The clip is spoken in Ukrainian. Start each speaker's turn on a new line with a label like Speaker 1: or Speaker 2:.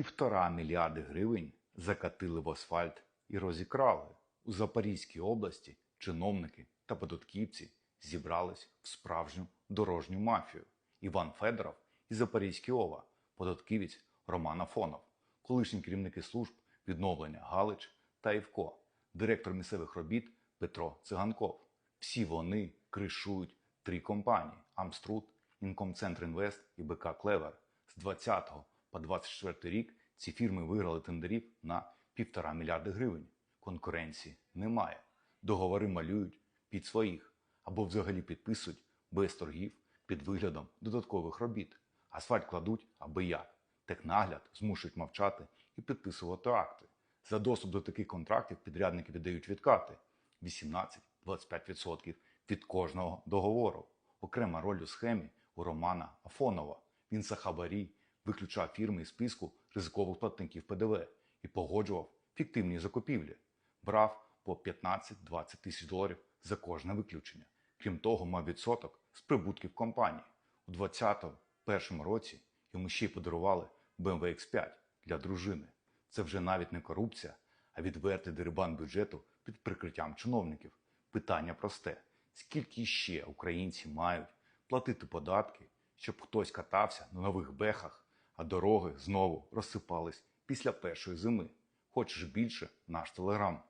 Speaker 1: Півтора мільярди гривень закатили в асфальт і розікрали. У Запорізькій області чиновники та податківці зібрались в справжню дорожню мафію. Іван Федоров і Запорізький ОВА, податківець Роман Афонов, колишні керівники служб відновлення Галич та Івко, директор місцевих робіт Петро Циганков. Всі вони кришують три компанії: Амструд, Інкомцентр Інвест і БК Клевер. З 20 по 24 рік ці фірми виграли тендерів на півтора мільярди гривень. Конкуренції немає. Договори малюють під своїх або взагалі підписують без торгів під виглядом додаткових робіт. Асфальт кладуть аби як. Технагляд змушують мовчати і підписувати акти. За доступ до таких контрактів підрядники віддають відкати 18-25% від кожного договору. Окрема роль у схемі у Романа Афонова. Він за хабарі виключав фірми із списку ризикових платників ПДВ і погоджував фіктивні закупівлі. Брав по 15-20 тисяч доларів за кожне виключення. Крім того, мав відсоток з прибутків компанії. У 2021 році йому ще й подарували BMW X5 для дружини. Це вже навіть не корупція, а відвертий дерибан бюджету під прикриттям чиновників. Питання просте: скільки ще українці мають платити податки, щоб хтось катався на нових бехах, а дороги знову розсипались після першої зими? Хочеш більше наш телеграм.